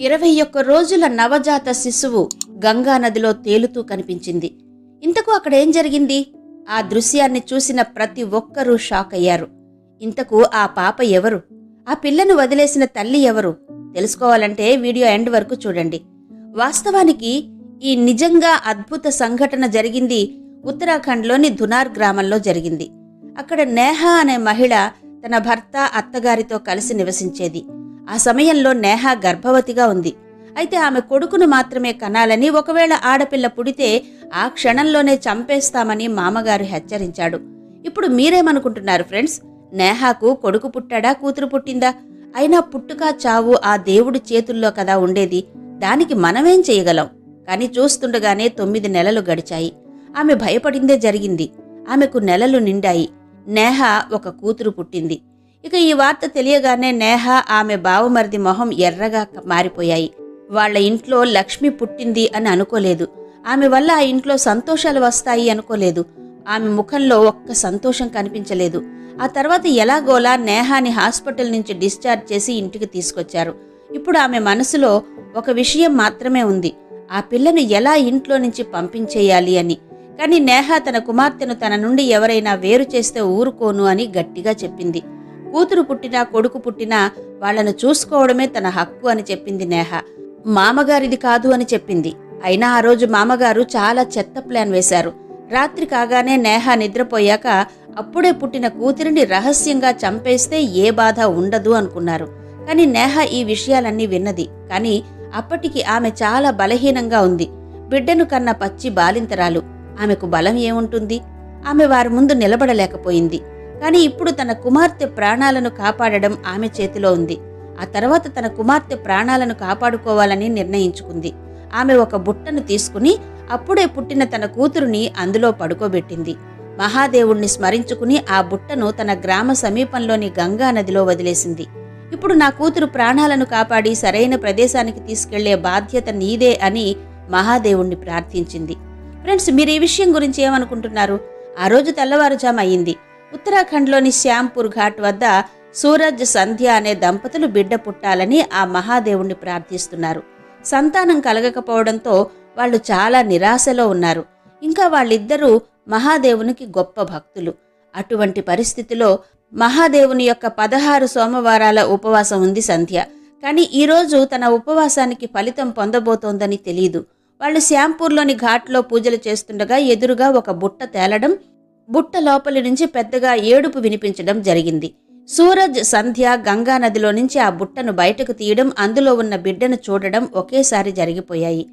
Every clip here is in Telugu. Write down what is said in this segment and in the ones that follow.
ఇరవై ఒక్క రోజుల నవజాత శిశువు గంగా నదిలో తేలుతూ కనిపించింది. ఇంతకు అక్కడ ఏం జరిగింది? ఆ దృశ్యాన్ని చూసిన ప్రతి ఒక్కరూ షాక్ అయ్యారు. ఇంతకు ఆ పాప ఎవరు? ఆ పిల్లను వదిలేసిన తల్లి ఎవరు? తెలుసుకోవాలంటే వీడియో ఎండ్ వరకు చూడండి. వాస్తవానికి ఈ నిజంగా అద్భుత సంఘటన జరిగింది ఉత్తరాఖండ్లోని ధునార్ గ్రామంలో జరిగింది. అక్కడ నేహా అనే మహిళ తన భర్త అత్తగారితో కలిసి నివసించేది. ఆ సమయంలో నేహ గర్భవతిగా ఉంది. అయితే ఆమె కొడుకును మాత్రమే కనాలని ఒకవేళ ఆడపిల్ల పుడితే ఆ క్షణంలోనే చంపేస్తామని మామగారు హెచ్చరించాడు. ఇప్పుడు మీరేమనుకుంటున్నారు ఫ్రెండ్స్? నేహాకు కొడుకు పుట్టాడా కూతురు పుట్టిందా? అయినా పుట్టుక చావు ఆ దేవుడి చేతుల్లో కదా ఉండేది. దానికి మనమేం చేయగలం? కానీ చూస్తుండగానే తొమ్మిది నెలలు గడిచాయి. ఆమె భయపడిందే జరిగింది. ఆమెకు నెలలు నిండాయి. నేహ ఒక కూతురు పుట్టింది. ఇక ఈ వార్త తెలియగానే నేహ ఆమె బావమరిది మొహం ఎర్రగా మారిపోయాయి. వాళ్ళ ఇంట్లో లక్ష్మి పుట్టింది అని అనుకోలేదు. ఆమె వల్ల ఆ ఇంట్లో సంతోషాలు వస్తాయి అనుకోలేదు. ఆమె ముఖంలో ఒక్క సంతోషం కనిపించలేదు. ఆ తర్వాత ఎలాగోలా నేహాని హాస్పిటల్ నుంచి డిశ్చార్జ్ చేసి ఇంటికి తీసుకొచ్చారు. ఇప్పుడు ఆమె మనసులో ఒక విషయం మాత్రమే ఉంది. ఆ పిల్లను ఎలా ఇంట్లో నుంచి పంపించేయాలి అని. కానీ నేహ తన కుమార్తెను తన నుండి ఎవరైనా వేరు చేస్తే ఊరుకోను అని గట్టిగా చెప్పింది. కూతురు పుట్టినా కొడుకు పుట్టినా వాళ్ళను చూసుకోవడమే తన హక్కు అని చెప్పింది నేహ. మామగారిది కాదు అని చెప్పింది. అయినా ఆ రోజు మామగారు చాలా చెత్త ప్లాన్ వేశారు. రాత్రి కాగానే నేహ నిద్రపోయాక అప్పుడే పుట్టిన కూతురిని రహస్యంగా చంపేస్తే ఏ బాధ ఉండదు అనుకున్నారు. కానీ నేహ ఈ విషయాలన్నీ విన్నది. కానీ అప్పటికి ఆమె చాలా బలహీనంగా ఉంది. బిడ్డను కన్న పచ్చి బాలింతరాలు. ఆమెకు బలం ఏముంటుంది? ఆమె వారి ముందు నిలబడలేకపోయింది. కానీ ఇప్పుడు తన కుమార్తె ప్రాణాలను కాపాడడం ఆమె చేతిలో ఉంది. ఆ తర్వాత తన కుమార్తె ప్రాణాలను కాపాడుకోవాలని నిర్ణయించుకుంది. ఆమె ఒక బుట్టను తీసుకుని అప్పుడే పుట్టిన తన కూతురుని అందులో పడుకోబెట్టింది. మహాదేవుణ్ణి స్మరించుకుని ఆ బుట్టను తన గ్రామ సమీపంలోని గంగా నదిలో వదిలేసింది. ఇప్పుడు నా కూతురు ప్రాణాలను కాపాడి సరైన ప్రదేశానికి తీసుకెళ్ళే బాధ్యత నీదే అని మహాదేవుణ్ణి ప్రార్థించింది. ఫ్రెండ్స్ మీరు ఈ విషయం గురించి ఏమనుకుంటున్నారు? ఆ రోజు తెల్లవారుజాము అయింది ఉత్తరాఖండ్లోని శ్యాంపూర్ ఘాట్ వద్ద సూరజ్ సంధ్య అనే దంపతులు బిడ్డ పుట్టాలని ఆ మహాదేవుణ్ణి ప్రార్థిస్తున్నారు. సంతానం కలగకపోవడంతో వాళ్ళు చాలా నిరాశలో ఉన్నారు. ఇంకా వాళ్ళిద్దరూ మహాదేవునికి గొప్ప భక్తులు. అటువంటి పరిస్థితిలో మహాదేవుని యొక్క పదహారు సోమవారాల ఉపవాసం ఉంది సంధ్య. కానీ ఈరోజు తన ఉపవాసానికి ఫలితం పొందబోతోందని తెలియదు వాళ్ళు శ్యాంపూర్లోని ఘాట్లో పూజలు చేస్తుండగా ఎదురుగా ఒక బుట్ట తేలడం బుట్ట లోపలి నుంచి పెద్దగా ఏడుపు వినిపించడం జరిగింది. సూరజ్ సంధ్య గంగా నదిలో నుంచి ఆ బుట్టను బయటకు తీయడం అందులో ఉన్న బిడ్డను చూడడం ఒకేసారి జరిగిపోయాయి.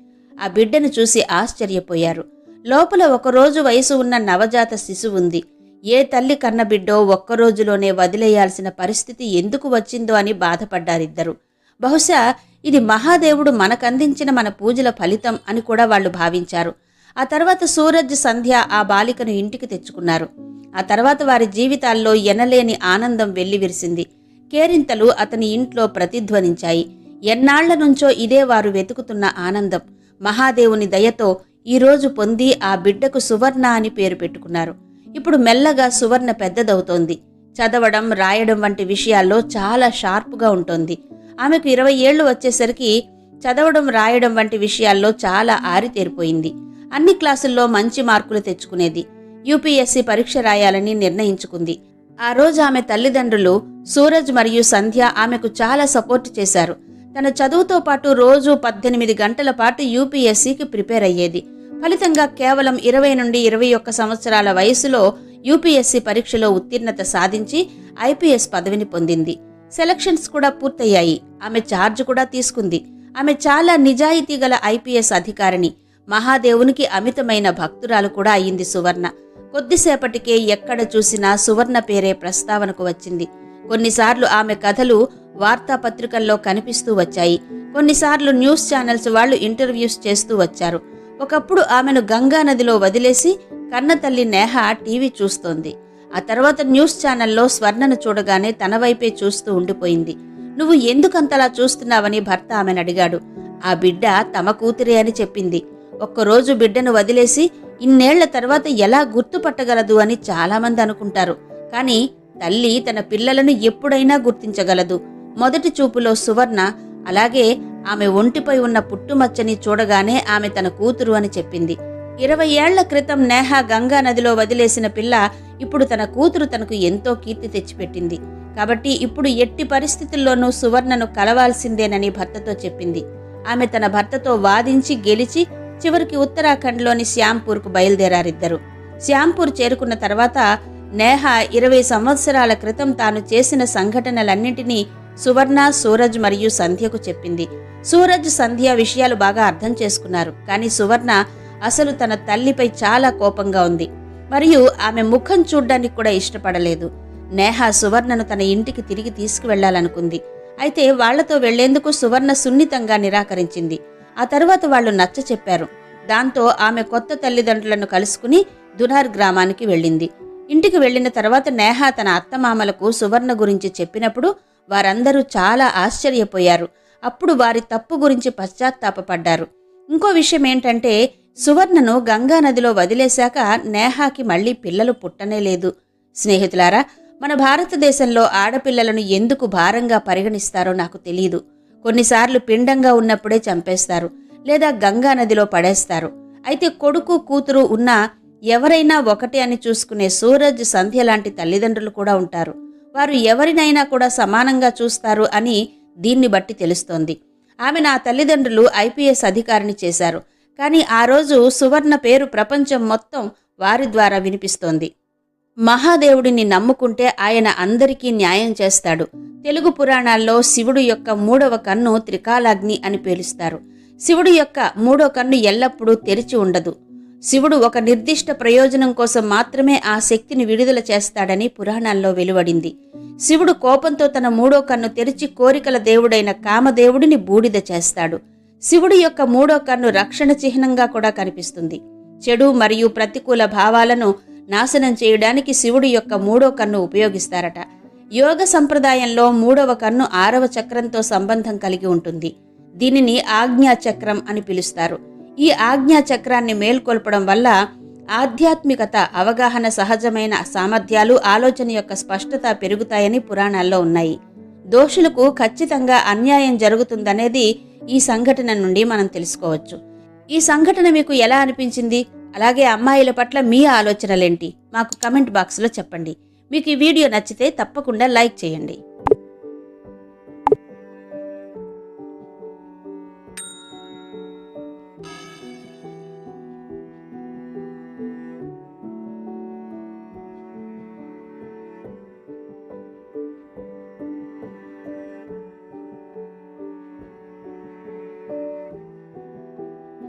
ఆ బిడ్డను చూసి ఆశ్చర్యపోయారు. లోపల ఒకరోజు వయసు ఉన్న నవజాత శిశువు ఉంది. ఏ తల్లి కన్న బిడ్డో ఒక్క రోజులోనే వదిలేయాల్సిన పరిస్థితి ఎందుకు వచ్చిందో అని బాధపడ్డారిద్దరు. బహుశా ఇది మహాదేవుడు మనకందించిన మన పూజల ఫలితం అని కూడా వాళ్ళు భావించారు. ఆ తర్వాత సూరజ్ సంధ్య ఆ బాలికను ఇంటికి తెచ్చుకున్నారు. ఆ తర్వాత వారి జీవితాల్లో ఎనలేని ఆనందం వెల్లివిరిసింది. కేరింతలు అతని ఇంట్లో ప్రతిధ్వనించాయి. ఎన్నాళ్ళ నుంచో ఇదే వారు వెతుకుతున్న ఆనందం. మహాదేవుని దయతో ఈరోజు పొంది ఆ బిడ్డకు సువర్ణ అని పేరు పెట్టుకున్నారు. ఇప్పుడు మెల్లగా సువర్ణ పెద్దదవుతోంది. చదవడం రాయడం వంటి విషయాల్లో చాలా షార్ప్గా ఉంటుంది. ఆమెకు ఇరవై ఏళ్ళు వచ్చేసరికి చదవడం రాయడం వంటి విషయాల్లో చాలా ఆరితేరిపోయింది. అన్ని క్లాసుల్లో మంచి మార్కులు తెచ్చుకునేది. యూపీఎస్సీ పరీక్ష రాయాలని నిర్ణయించుకుంది. ఆ రోజు ఆమె తల్లిదండ్రులు సూరజ్ మరియు సంధ్య ఆమెకు చాలా సపోర్ట్ చేశారు. తన చదువుతో పాటు రోజు పద్దెనిమిది గంటల పాటు యూపీఎస్సీకి ప్రిపేర్ అయ్యేది. ఫలితంగా కేవలం ఇరవై నుండి ఇరవై ఒక్క సంవత్సరాల వయసులో యూపీఎస్సీ పరీక్షలో ఉత్తీర్ణత సాధించి ఐపీఎస్ పదవిని పొందింది. సెలక్షన్స్ కూడా పూర్తయ్యాయి. ఆమె ఛార్జ్ కూడా తీసుకుంది. ఆమె చాలా నిజాయితీ గల ఐపీఎస్ అధికారిని. మహాదేవునికి అమితమైన భక్తురాలు కూడా అయింది సువర్ణ. కొద్దిసేపటికే ఎక్కడ చూసినా సువర్ణ పేరే ప్రస్తావనకు వచ్చింది. కొన్నిసార్లు ఆమె కథలు వార్తాపత్రికల్లో కనిపిస్తూ వచ్చాయి. కొన్నిసార్లు న్యూస్ ఛానల్స్ వాళ్ళు ఇంటర్వ్యూస్ చేస్తూ వచ్చారు. ఒకప్పుడు ఆమెను గంగా నదిలో వదిలేసి కన్నతల్లి నేహ టీవీ చూస్తోంది. ఆ తర్వాత న్యూస్ ఛానల్లో స్వర్ణను చూడగానే తన వైపే చూస్తూ ఉండిపోయింది. నువ్వు ఎందుకంతలా చూస్తున్నావని భర్త ఆమెను అడిగాడు. ఆ బిడ్డ తమ కూతురే అని చెప్పింది. ఒక్కరోజు బిడ్డను వదిలేసి ఇన్నేళ్ళ తర్వాత ఎలా గుర్తుపట్టగలదు అని చాలామంది అనుకుంటారు. కానీ తల్లి తన పిల్లలను ఎప్పుడైనా గుర్తించగలదు. మొదటి చూపులో సువర్ణ అలాగే ఆమె ఒంటిపై ఉన్న పుట్టుమచ్చని చూడగానే ఆమె తన కూతురు అని చెప్పింది. ఇరవై ఏళ్ళ క్రితం నేహ గంగా నదిలో వదిలేసిన పిల్ల ఇప్పుడు తన కూతురు తనకు ఎంతో కీర్తి తెచ్చిపెట్టింది. కాబట్టి ఇప్పుడు ఎట్టి పరిస్థితుల్లోనూ సువర్ణను కలవాల్సిందేనని భర్తతో చెప్పింది. ఆమె తన భర్తతో వాదించి గెలిచి చివరికి ఉత్తరాఖండ్లోని శ్యాంపూర్కు బయలుదేరారిద్దరు. శ్యాంపూర్ చేరుకున్న తర్వాత నేహ ఇరవై సంవత్సరాల క్రితం తాను చేసిన సంఘటనలన్నింటినీ సువర్ణ సూరజ్ మరియు సంధ్యకు చెప్పింది. సూరజ్ సంధ్య విషయాలు బాగా అర్థం చేసుకున్నారు. కానీ సువర్ణ అసలు తన తల్లిపై చాలా కోపంగా ఉంది. మరియు ఆమె ముఖం చూడ్డానికి కూడా ఇష్టపడలేదు. నేహ సువర్ణను తన ఇంటికి తిరిగి తీసుకువెళ్ళాలనుకుంది. అయితే వాళ్ళతో వెళ్ళేందుకు సువర్ణ సున్నితంగా నిరాకరించింది. ఆ తర్వాత వాళ్ళు నచ్చ చెప్పారు. దాంతో ఆమె కొత్త తల్లిదండ్రులను కలుసుకుని దునార్ గ్రామానికి వెళ్ళింది. ఇంటికి వెళ్ళిన తర్వాత నేహ తన అత్తమామలకు సువర్ణ గురించి చెప్పినప్పుడు వారందరూ చాలా ఆశ్చర్యపోయారు. అప్పుడు వారి తప్పు గురించి పశ్చాత్తాపపడ్డారు. ఇంకో విషయం ఏంటంటే సువర్ణను గంగా నదిలో వదిలేశాక నేహాకి మళ్ళీ పిల్లలు పుట్టనే లేదు. స్నేహితులారా మన భారతదేశంలో ఆడపిల్లలను ఎందుకు భారంగా పరిగణిస్తారో నాకు తెలియదు కొన్నిసార్లు పిండంగా ఉన్నప్పుడే చంపేస్తారు లేదా గంగా నదిలో పడేస్తారు. అయితే కొడుకు కూతురు ఉన్నా ఎవరైనా ఒకటే అని చూసుకునే సూరజ్ సంధ్య లాంటి తల్లిదండ్రులు కూడా ఉంటారు. వారు ఎవరినైనా కూడా సమానంగా చూస్తారు అని దీన్ని బట్టి తెలుస్తోంది. ఆమె నా తల్లిదండ్రులు ఐపీఎస్ అధికారిని చేశారు. కానీ ఆ రోజు సువర్ణ పేరు ప్రపంచం మొత్తం వారి ద్వారా వినిపిస్తోంది. మహాదేవుడిని నమ్ముకుంటే ఆయన అందరికీ న్యాయం చేస్తాడు. తెలుగు పురాణాల్లో శివుడు యొక్క మూడవ కన్ను త్రికాలాగ్ని అని పేలుస్తారు. శివుడు యొక్క మూడో కన్ను ఎల్లప్పుడూ తెరిచి ఉండదు. శివుడు ఒక నిర్దిష్ట ప్రయోజనం కోసం మాత్రమే ఆ శక్తిని విడుదల చేస్తాడని పురాణాల్లో వెలువడింది. శివుడు కోపంతో తన మూడో కన్ను తెరిచి కోరికల దేవుడైన కామదేవుడిని బూడిద చేస్తాడు. శివుడి యొక్క మూడో కన్ను రక్షణ చిహ్నంగా కూడా కనిపిస్తుంది. చెడు మరియు ప్రతికూల భావాలను నాశనం చేయడానికి శివుడి యొక్క మూడో కన్ను ఉపయోగిస్తారట. యోగ సంప్రదాయంలో మూడవ కన్ను ఆరవ చక్రంతో సంబంధం కలిగి ఉంటుంది. దీనిని ఆజ్ఞా చక్రం అని పిలుస్తారు. ఈ ఆజ్ఞా చక్రాన్ని మేల్కొల్పడం వల్ల ఆధ్యాత్మికత అవగాహన సహజమైన సామర్థ్యాలు ఆలోచన యొక్క స్పష్టత పెరుగుతాయని పురాణాల్లో ఉన్నాయి. దోషులకు ఖచ్చితంగా అన్యాయం జరుగుతుందనేది ఈ సంఘటన నుండి మనం తెలుసుకోవచ్చు. ఈ సంఘటన మీకు ఎలా అనిపించింది? అలాగే అమ్మాయిల పట్ల మీ ఆలోచనలేంటి? మాకు కమెంట్ బాక్స్లో చెప్పండి. మీకు ఈ వీడియో నచ్చితే తప్పకుండా లైక్ చేయండి.